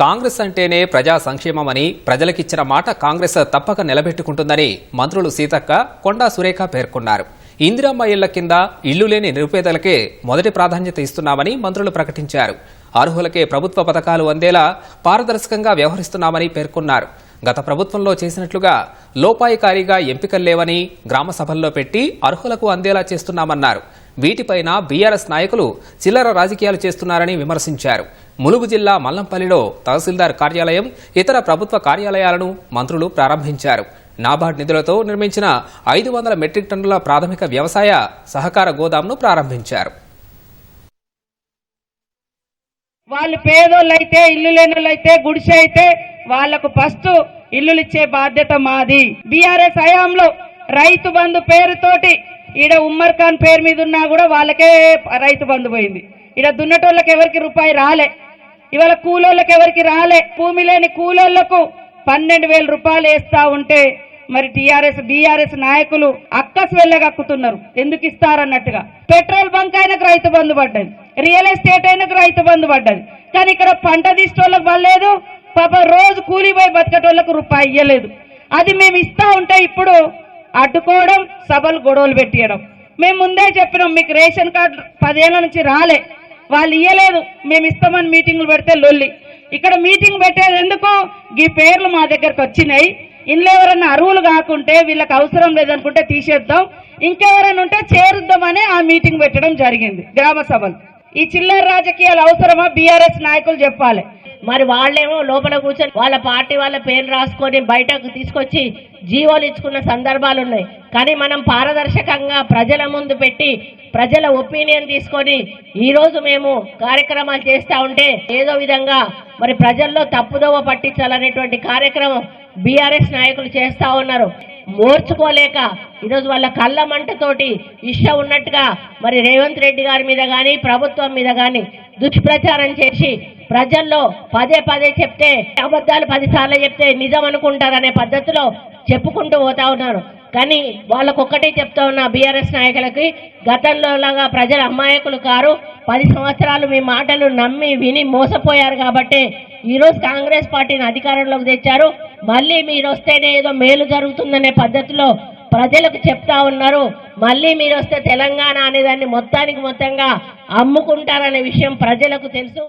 కాంగ్రెస్ అంటేనే ప్రజా సంక్షేమమని ప్రజలకిచ్చిన మాట కాంగ్రెస్ తప్పక నిలబెట్టుకుంటుందని మంత్రులు సీతక్క కొండా సురేఖ పేర్కొన్నారు. ఇందిరమ్మ ఇళ్ళ కింద ఇళ్ళు లేని నిరుపేదలకే మొదటి ప్రాధాన్యత ఇస్తున్నామని మంత్రులు ప్రకటించారు. అర్హులకే ప్రభుత్వ పథకాలు అందేలా పారదర్శకంగా వ్యవహరిస్తున్నామని పేర్కొన్నారు. గత ప్రభుత్వంలో చేసినట్లుగా లోపాయికారిగా ఎంపికలు లేవని గ్రామ సభల్లో పెట్టి అర్హులకు అందేలా చేస్తున్నామన్నారు. వీటిపైన బీఆర్ఎస్ నాయకులు చిల్లర రాజకీయాలు చేస్తున్నారని విమర్శించారు. ములుగు జిల్లా మల్లంపల్లిలో తహసీల్దార్ కార్యాలయం ఇతర ప్రభుత్వ కార్యాలయాలను మంత్రులు ప్రారంభించారు. నాబార్డ్ నిధులతో నిర్మించిన ఐదు వందల మెట్రిక్ టన్నుల ప్రాథమిక వ్యవసాయ సహకార గోదాంను ప్రారంభించారు. వాళ్ళు పేదోళ్ళైతే ఇల్లు లేనోళ్ళైతే గుడిసె అయితే వాళ్ళకు ఫస్ట్ ఇల్లులు ఇచ్చే బాధ్యత మాది. బీఆర్ఎస్ హయాంలో రైతు బంధు పేరుతోటి ఈడ ఉమ్మర్ ఖాన్ పేరు మీద ఉన్నా కూడా వాళ్ళకే రైతు బంధు పోయింది. ఈడ దున్నటోళ్ళకి ఎవరికి రూపాయి రాలే. ఇవాళ కూలోళ్ళకి ఎవరికి రాలే. భూమి లేని కూలోళ్ళకు పన్నెండు వేల రూపాయలు వేస్తా ఉంటే మరి టీఆర్ఎస్ బీఆర్ఎస్ నాయకులు అక్కస్ వెళ్ళగక్కుతున్నారు. ఎందుకు ఇస్తారన్నట్టుగా. పెట్రోల్ బంక్ అయినకు రైతు బంధు పడ్డది. రియల్ ఎస్టేట్ అయినకు రైతు బంధు పడ్డది. కానీ ఇక్కడ పంట తీసేటోళ్ళకి పడలేదు. పాప రోజు కూలిపోయి బతికేటోళ్ళకు రూపాయి ఇయ్యలేదు. అది మేము ఇస్తా ఉంటే ఇప్పుడు అడ్డుకోవడం సభలు గొడవలు పెట్టియడం. మేము ముందే చెప్పినాం మీకు రేషన్ కార్డు పదేళ్ళ నుంచి రాలే. వాళ్ళు ఇయ్యలేదు. మేము ఇస్తామని మీటింగ్లు పెడితే లొల్లి. ఇక్కడ మీటింగ్ పెట్టేది ఎందుకు? ఈ పేర్లు మా దగ్గరకు వచ్చినాయి. ఇంట్లో ఎవరన్నా అరువులు కాకుంటే వీళ్ళకి అవసరం లేదనుకుంటే తీసేద్దాం. ఇంకెవరైనా ఉంటే చేరుద్దామని ఆ మీటింగ్ పెట్టడం జరిగింది గ్రామ సభలు. ఈ చిల్లర రాజకీయాలు అవసరమా? బీఆర్ఎస్ నాయకులు చెప్పాలి. మరి వాళ్ళేమో లోపల కూర్చొని వాళ్ళ పార్టీ వాళ్ళ పేరు రాసుకొని బయటకు తీసుకొచ్చి జీవోలు ఇచ్చుకున్న సందర్భాలు ఉన్నాయి. కానీ మనం పారదర్శకంగా ప్రజల ముందు పెట్టి ప్రజల ఒపీనియన్ తీసుకొని ఈరోజు మేము కార్యక్రమాలు చేస్తూ ఉంటే ఏదో విధంగా మరి ప్రజల్లో తప్పుదోవ పట్టించాలనేటువంటి కార్యక్రమం బీఆర్ఎస్ నాయకులు చేస్తా ఉన్నారు. మోర్చుకోలేక ఈరోజు వాళ్ళ కళ్ళ మంటతోటి ఇష్టం ఉన్నట్టుగా మరి రేవంత్ రెడ్డి గారి మీద కానీ ప్రభుత్వం మీద కానీ దుష్ప్రచారం చేసి ప్రజల్లో పదే పదే చెప్తే అబద్ధాలు పదిసార్లు చెప్తే నిజం అనుకుంటారనే పద్ధతిలో చెప్పుకుంటూ పోతా ఉన్నారు. కానీ వాళ్ళకు ఒక్కటే చెప్తా ఉన్న బీఆర్ఎస్ నాయకులకి గతంలో లాగా ప్రజల అమాయకులు కారు పది సంవత్సరాలు మీ మాటలు నమ్మి విని మోసపోయారు కాబట్టి ఈరోజు కాంగ్రెస్ పార్టీని అధికారంలోకి తెచ్చారు. మళ్ళీ మీరు వస్తేనే ఏదో మేలు జరుగుతుందనే పద్ధతిలో ప్రజలకు చెప్తా ఉన్నారు. మళ్ళీ మీరు వస్తే తెలంగాణ అనేదాన్ని మొత్తానికి మొత్తంగా అమ్ముకుంటారనే విషయం ప్రజలకు తెలుసు.